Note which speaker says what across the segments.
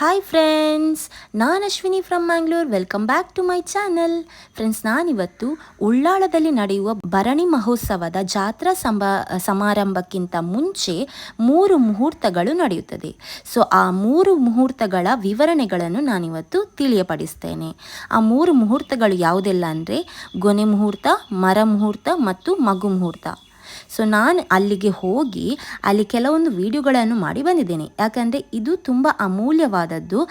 Speaker 1: Hi friends ನಾನು Ashwini from Mangalore welcome back to my channel friends ನಾನಿವತ್ತು ಉಳ್ಳಾಳದಲ್ಲಿ ನಡೆಯುವ ಭರಣಿ ಮಹೋತ್ಸವದ ಜಾತ್ರಾ ಸಂಬ, ಸಮಾರಂಭಕ್ಕಿಂತ ಮುಂಚೆ ಮೂರು ಮುಹೂರ್ತಗಳು ನಡೆಯುತ್ತದೆ. ಸೊ ಆ ಮೂರು ಮುಹೂರ್ತಗಳ ವಿವರಣೆಗಳನ್ನು ನಾನಿವತ್ತು ತಿಳಿಯಪಡಿಸ್ತೇನೆ. ಆ ಮೂರು ಮುಹೂರ್ತಗಳು ಯಾವುದೆಲ್ಲ ಅಂದರೆ ಗೊನೆ ಮುಹೂರ್ತ, ಮರ ಮುಹೂರ್ತ ಮತ್ತು ಮಗು ಮುಹೂರ್ತ. ಸೊ ನಾನು ಅಲ್ಲಿಗೆ ಹೋಗಿ ಅಲ್ಲಿ ಕೆಲವೊಂದು ವಿಡಿಯೋಗಳನ್ನು ಮಾಡಿ ಬಂದಿದ್ದೇನೆ. ಯಾಕಂದರೆ ಇದು ತುಂಬ ಅಮೂಲ್ಯವಾದದ್ದು.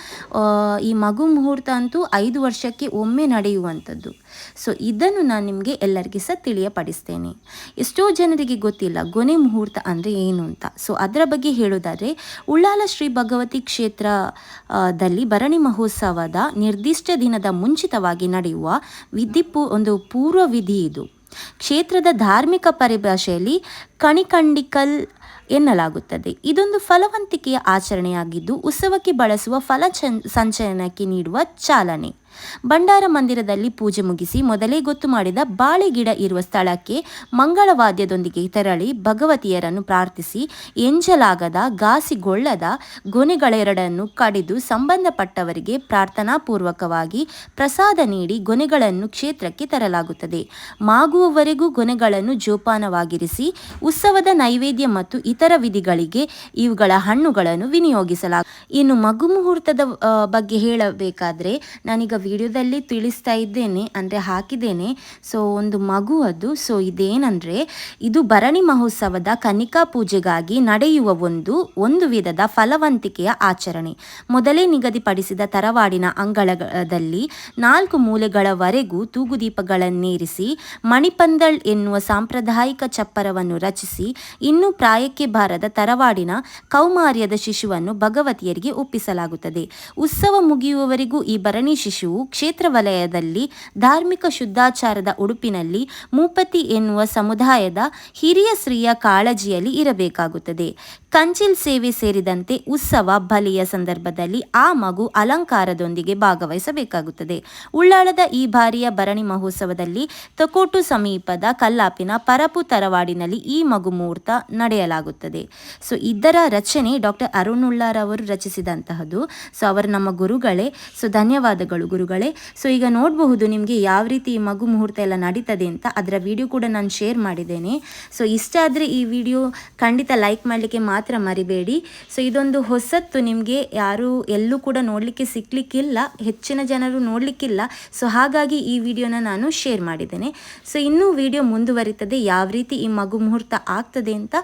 Speaker 1: ಈ ಮಗು ಮುಹೂರ್ತ ಅಂತೂ ಐದು ವರ್ಷಕ್ಕೆ ಒಮ್ಮೆ ನಡೆಯುವಂಥದ್ದು. ಸೊ ಇದನ್ನು ನಾನು ನಿಮಗೆ ಎಲ್ಲರಿಗೆ ಸಹ ತಿಳಿಯಪಡಿಸ್ತೇನೆ. ಎಷ್ಟೋ ಜನರಿಗೆ ಗೊತ್ತಿಲ್ಲ ಗೊನೆ ಮುಹೂರ್ತ ಅಂದರೆ ಏನು ಅಂತ. ಸೊ ಅದರ ಬಗ್ಗೆ ಹೇಳೋದಾದರೆ, ಉಳ್ಳಾಲ ಶ್ರೀ ಭಗವತಿ ಕ್ಷೇತ್ರದಲ್ಲಿ ಭರಣಿ ಮಹೋತ್ಸವದ ನಿರ್ದಿಷ್ಟ ದಿನದ ಮುಂಚಿತವಾಗಿ ನಡೆಯುವ ವಿಧಿ ಒಂದು ಪೂರ್ವ ವಿಧಿ ಇದು. ಕ್ಷೇತ್ರದ ಧಾರ್ಮಿಕ ಪರಿಭಾಷೆಯಲ್ಲಿ ಕಣಿಕಂಡಿಕಲ್ ಎನ್ನಲಾಗುತ್ತದೆ. ಇದೊಂದು ಫಲವಂತಿಕೆಯ ಆಚರಣೆಯಾಗಿದ್ದು, ಉತ್ಸವಕ್ಕೆ ಬಳಸುವ ಫಲ ಚನ್- ಸಂಚಯನಕ್ಕೆ ನೀಡುವ ಚಾಲನೆ. ಭಂಡಾರ ಮಂದಿರದಲ್ಲಿ ಪೂಜೆ ಮುಗಿಸಿ ಮೊದಲೇ ಗೊತ್ತು ಮಾಡಿದ ಬಾಳೆ ಗಿಡ ಇರುವ ಸ್ಥಳಕ್ಕೆ ಮಂಗಳವಾದ್ಯದೊಂದಿಗೆ ತೆರಳಿ ಭಗವತಿಯರನ್ನು ಪ್ರಾರ್ಥಿಸಿ ಎಂಜಲಾಗದ ಗಾಸಿಗೊಳ್ಳದ ಗೊನೆಗಳೆರಡನ್ನು ಕಡಿದು ಸಂಬಂಧಪಟ್ಟವರಿಗೆ ಪ್ರಾರ್ಥನಾಪೂರ್ವಕವಾಗಿ ಪ್ರಸಾದ ನೀಡಿ ಗೊನೆಗಳನ್ನು ಕ್ಷೇತ್ರಕ್ಕೆ ತರಲಾಗುತ್ತದೆ. ಮಾಗುವವರೆಗೂ ಗೊನೆಗಳನ್ನು ಜೋಪಾನವಾಗಿರಿಸಿ ಉತ್ಸವದ ನೈವೇದ್ಯ ಮತ್ತು ಇತರ ವಿಧಿಗಳಿಗೆ ಇವುಗಳ ಹಣ್ಣುಗಳನ್ನು ವಿನಿಯೋಗಿಸಲಾಗ ಇನ್ನು ಮಗು ಮುಹೂರ್ತದ ಬಗ್ಗೆ ಹೇಳಬೇಕಾದ್ರೆ ನಾನೀಗ ವಿಡಿಯೋದಲ್ಲಿ ತಿಳಿಸ್ತಾ ಇದ್ದೇನೆ, ಅಂದರೆ ಹಾಕಿದ್ದೇನೆ. ಸೊ ಒಂದು ಮಗು ಅದು. ಸೊ ಇದೇನಂದರೆ, ಇದು ಭರಣಿ ಮಹೋತ್ಸವದ ಕನಿಕಾ ಪೂಜೆಗಾಗಿ ನಡೆಯುವ ಒಂದು ಒಂದು ವಿಧದ ಫಲವಂತಿಕೆಯ ಆಚರಣೆ. ಮೊದಲೇ ನಿಗದಿಪಡಿಸಿದ ತರವಾಡಿನ ಅಂಗಳದಲ್ಲಿ ನಾಲ್ಕು ಮೂಲೆಗಳವರೆಗೂ ತೂಗುದೀಪಗಳನ್ನೇರಿಸಿ, ಮಣಿಪಂದಳ್ ಎನ್ನುವ ಸಾಂಪ್ರದಾಯಿಕ ಚಪ್ಪರವನ್ನು ರಚಿಸಿ, ಇನ್ನೂ ಪ್ರಾಯಕ್ಕೆ ಬಾರದ ತರವಾಡಿನ ಕೌಮಾರ್ಯದ ಶಿಶುವನ್ನು ಭಗವತಿಯರಿಗೆ ಒಪ್ಪಿಸಲಾಗುತ್ತದೆ. ಉತ್ಸವ ಮುಗಿಯುವವರೆಗೂ ಈ ಭರಣಿ ಶಿಶುವು ಕ್ಷೇತ್ರ ವಲಯದಲ್ಲಿ ಧಾರ್ಮಿಕ ಶುದ್ಧಾಚಾರದ ಉಡುಪಿನಲ್ಲಿ ಮೂಪತಿ ಎನ್ನುವ ಸಮುದಾಯದ ಹಿರಿಯ ಸ್ತ್ರೀಯ ಕಾಳಜಿಯಲ್ಲಿ ಇರಬೇಕಾಗುತ್ತದೆ. ಕಂಚಿಲ್ ಸೇವೆ ಸೇರಿದಂತೆ ಉತ್ಸವ ಬಲಿಯ ಸಂದರ್ಭದಲ್ಲಿ ಆ ಮಗು ಅಲಂಕಾರದೊಂದಿಗೆ ಭಾಗವಹಿಸಬೇಕಾಗುತ್ತದೆ. ಉಳ್ಳಾಳದ ಈ ಬಾರಿಯ ಭರಣಿ ಮಹೋತ್ಸವದಲ್ಲಿ ತಕೋಟು ಸಮೀಪದ ಕಲ್ಲಾಪಿನ ಪರಪು ತರವಾಡಿನಲ್ಲಿ ಈ ಮಗು ಮುಹೂರ್ತ ನಡೆಯಲಾಗುತ್ತದೆ. ಸೊ, ಇದರ ರಚನೆ ಡಾಕ್ಟರ್ ಅರುಣ್ ಉಳ್ಳಾರ್ ಅವರು ರಚಿಸಿದಂತಹದ್ದು ಸೊ, ಅವರು ನಮ್ಮ ಗುರುಗಳೇ. ಸೊ, ಧನ್ಯವಾದಗಳು ಗುರುಗಳೇ. ಸೊ, ಈಗ ನೋಡಬಹುದು ನಿಮಗೆ ಯಾವ ರೀತಿ ಈ ಮಗು ಮುಹೂರ್ತ ಎಲ್ಲ ನಡೀತದೆ ಅಂತ. ಅದರ ವಿಡಿಯೋ ಕೂಡ ನಾನು ಶೇರ್ ಮಾಡಿದ್ದೇನೆ. ಸೊ, ಇಷ್ಟ ಆದರೆ ಈ ವಿಡಿಯೋ ಖಂಡಿತ ಲೈಕ್ ಮಾಡಲಿಕ್ಕೆ ಮಾತ್ರ ಮರಿಬೇಡಿ. ಸೊ ಇದೊಂದು ಹೊಸತ್ತು ನಿಮಗೆ ಯಾರು ಎಲ್ಲೂ ಕೂಡ ನೋಡಲಿಕ್ಕೆ ಸಿಕ್ಕಲಿಕ್ಕಿಲ್ಲ ಹೆಚ್ಚಿನ ಜನರು ನೋಡಲಿಕ್ಕಿಲ್ಲ. ಸೊ ಹಾಗಾಗಿ ಈ ವಿಡಿಯೋನ ನಾನು ಶೇರ್ ಮಾಡಿದ್ದೇನೆ. ಸೊ ಇನ್ನೂ ವಿಡಿಯೋ ಮುಂದುವರಿತದೆ, ಯಾವ ರೀತಿ ಈ ಮಗು ಮುಹೂರ್ತ ಆಗ್ತದೆ ಅಂತ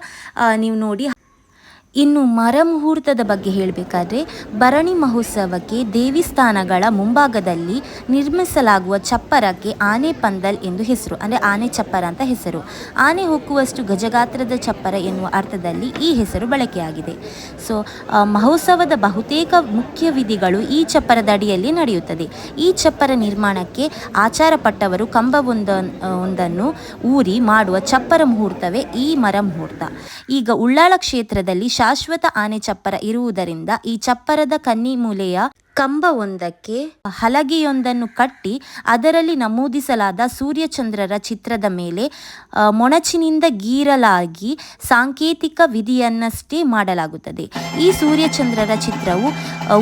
Speaker 1: ನೀವು ನೋಡಿ. ಇನ್ನು ಮರ ಮುಹೂರ್ತದ ಬಗ್ಗೆ ಹೇಳಬೇಕಾದ್ರೆ ಭರಣಿ ಮಹೋತ್ಸವಕ್ಕೆ ದೇವಿಸ್ಥಾನಗಳ ಮುಂಭಾಗದಲ್ಲಿ ನಿರ್ಮಿಸಲಾಗುವ ಚಪ್ಪರಕ್ಕೆ ಆನೆ ಪಂದಲ್ ಎಂದು ಹೆಸರು, ಅಂದರೆ ಆನೆ ಚಪ್ಪರ ಅಂತ ಹೆಸರು. ಆನೆ ಹೊಕ್ಕುವಷ್ಟು ಗಜಗಾತ್ರದ ಚಪ್ಪರ ಎನ್ನುವ ಅರ್ಥದಲ್ಲಿ ಈ ಹೆಸರು ಬಳಕೆಯಾಗಿದೆ. ಸೊ ಮಹೋತ್ಸವದ ಬಹುತೇಕ ಮುಖ್ಯ ವಿಧಿಗಳು ಈ ಚಪ್ಪರದ ಅಡಿಯಲ್ಲಿ ನಡೆಯುತ್ತದೆ. ಈ ಚಪ್ಪರ ನಿರ್ಮಾಣಕ್ಕೆ ಆಚಾರಪಟ್ಟವರು ಕಂಬವೊಂದ ಒಂದನ್ನು ಊರಿ ಮಾಡುವ ಚಪ್ಪರ ಮುಹೂರ್ತವೇ ಈ ಮರ ಮುಹೂರ್ತ ಈಗ ಉಳ್ಳಾಳ ಕ್ಷೇತ್ರದಲ್ಲಿ ಶಾಶ್ವತ ಆನೆ ಚಪ್ಪರ ಇರುವುದರಿಂದ ಈ ಚಪ್ಪರದ ಕನ್ನಿ ಮೂಲೆಯ ಕಂಬವೊಂದಕ್ಕೆ ಹಲಗೆಯೊಂದನ್ನು ಕಟ್ಟಿ ಅದರಲ್ಲಿ ನಮೂದಿಸಲಾದ ಸೂರ್ಯಚಂದ್ರರ ಚಿತ್ರದ ಮೇಲೆ ಮೊಣಚಿನಿಂದ ಗೀರಲಾಗಿ ಸಾಂಕೇತಿಕ ವಿಧಿಯನ್ನಷ್ಟೇ ಮಾಡಲಾಗುತ್ತದೆ. ಈ ಸೂರ್ಯಚಂದ್ರರ ಚಿತ್ರವು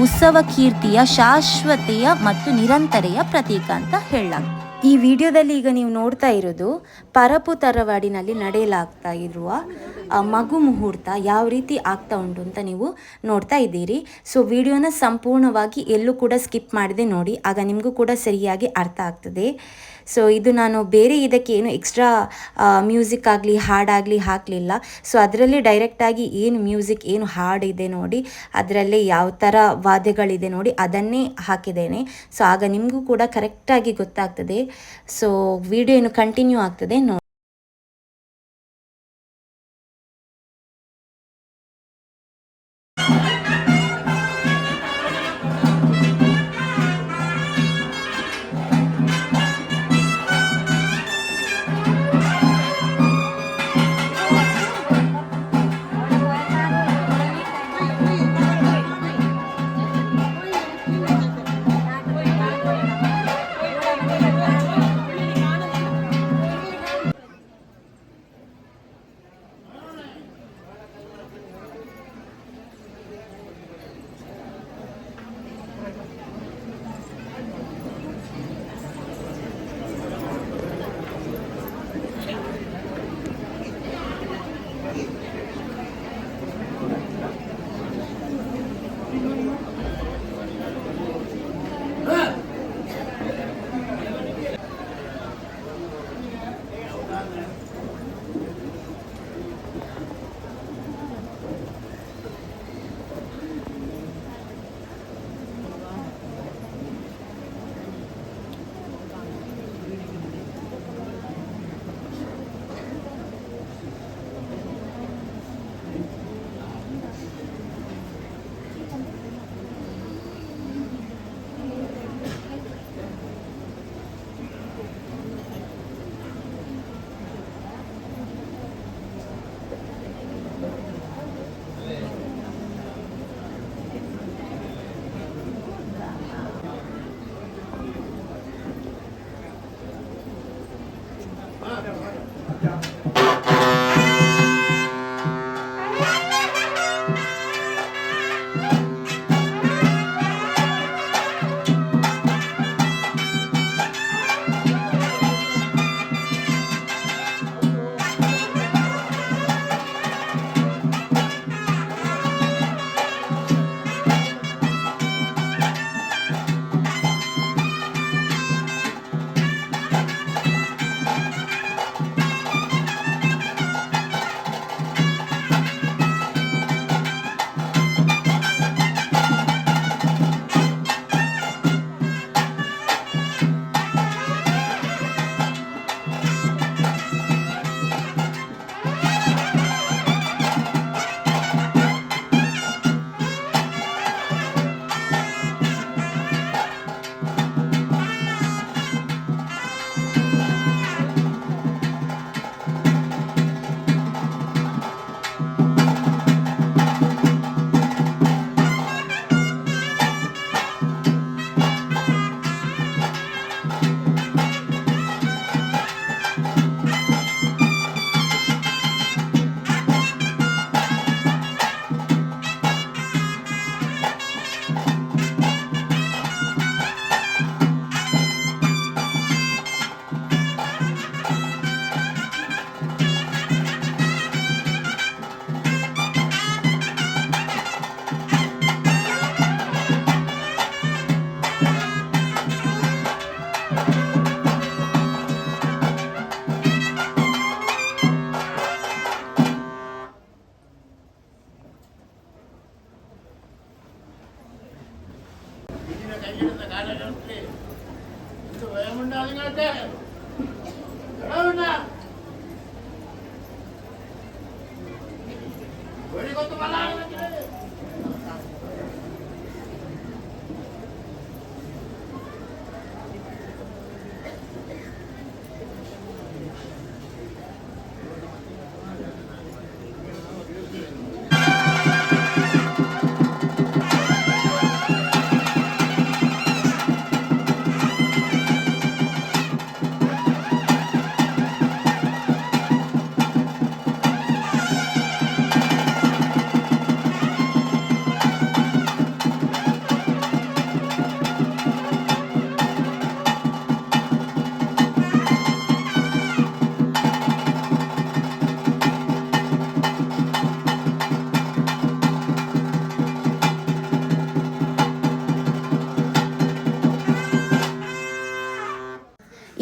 Speaker 1: ಉತ್ಸವ ಕೀರ್ತಿಯ ಶಾಶ್ವತೆಯ ಮತ್ತು ನಿರಂತರೆಯ ಪ್ರತೀಕ ಅಂತ ಹೇಳಲಾಗ್ತದೆ. ಈ ವಿಡಿಯೋದಲ್ಲಿ ಈಗ ನೀವು ನೋಡ್ತಾ ಇರೋದು ಪರಪು ತರವಾಡಿನಲ್ಲಿ ನಡೆಯಲಾಗ್ತಾ ಇರುವ ಮಗು ಮುಹೂರ್ತ ಯಾವ ರೀತಿ ಆಗ್ತಾ ಉಂಟು ಅಂತ ನೀವು ನೋಡ್ತಾ ಇದ್ದೀರಿ. ಸೊ ವಿಡಿಯೋನ ಸಂಪೂರ್ಣವಾಗಿ ಎಲ್ಲೂ ಕೂಡ ಸ್ಕಿಪ್ ಮಾಡಿದೆ ನೋಡಿ. ಆಗ ನಿಮಗೂ ಕೂಡ ಸರಿಯಾಗಿ ಅರ್ಥ ಆಗ್ತದೆ. ಸೊ ಇದು ನಾನು ಬೇರೆ ಇದಕ್ಕೆ ಏನು ಎಕ್ಸ್ಟ್ರಾ ಮ್ಯೂಸಿಕ್ ಆಗಲಿ ಹಾಡಾಗಲಿ ಹಾಕಲಿಲ್ಲ. ಸೊ ಅದರಲ್ಲಿ ಡೈರೆಕ್ಟಾಗಿ ಏನು ಮ್ಯೂಸಿಕ್ ಏನು ಹಾಡಿದೆ ನೋಡಿ. ಅದರಲ್ಲೇ ಯಾವ ಥರ ವಾದ್ಯಗಳಿದೆ ನೋಡಿ ಅದನ್ನೇ ಹಾಕಿದ್ದೇನೆ. ಸೊ ಆಗ ನಿಮಗೂ ಕೂಡ ಕರೆಕ್ಟಾಗಿ ಗೊತ್ತಾಗ್ತದೆ. ಸೊ ವಿಡಿಯೋ ಏನು ಕಂಟಿನ್ಯೂ ಆಗ್ತದೆ, ನೋಡಿ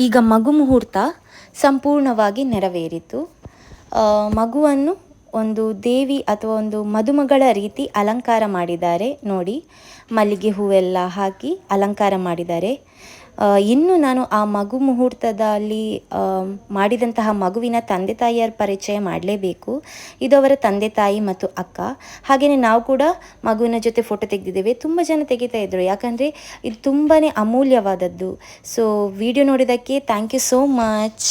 Speaker 1: ಈಗ ಮಗು ಮುಹೂರ್ತ ಸಂಪೂರ್ಣವಾಗಿ ನೆರವೇರಿತು. ಮಗುವನ್ನು ಒಂದು ದೇವಿ ಅಥವಾ ಒಂದು ಮದುಮಗಳ ರೀತಿ ಅಲಂಕಾರ ಮಾಡಿದ್ದಾರೆ. ನೋಡಿ, ಮಲ್ಲಿಗೆ ಹೂವೆಲ್ಲ ಹಾಕಿ ಅಲಂಕಾರ ಮಾಡಿದ್ದಾರೆ. ಇನ್ನು ನಾನು ಆ ಮಗು ಮುಹೂರ್ತದಲ್ಲಿ ಮಾಡಿದಂತಹ ಮಗುವಿನ ತಂದೆ ತಾಯಿಯರ ಪರಿಚಯ ಮಾಡಲೇಬೇಕು. ಇದು ಅವರ ತಂದೆ ತಾಯಿ ಮತ್ತು ಅಕ್ಕ. ಹಾಗೆಯೇ ನಾವು ಕೂಡ ಮಗುವಿನ ಜೊತೆ ಫೋಟೋ ತೆಗೆದಿದ್ದೇವೆ. ತುಂಬ ಜನ ತೆಗಿತಾ ಇದ್ದರು ಯಾಕಂದರೆ ಇದು ತುಂಬಾ ಅಮೂಲ್ಯವಾದದ್ದು. ಸೊ ವಿಡಿಯೋ ನೋಡಿದ್ದಕ್ಕೆ ಥ್ಯಾಂಕ್ ಯು ಸೋ ಮಚ್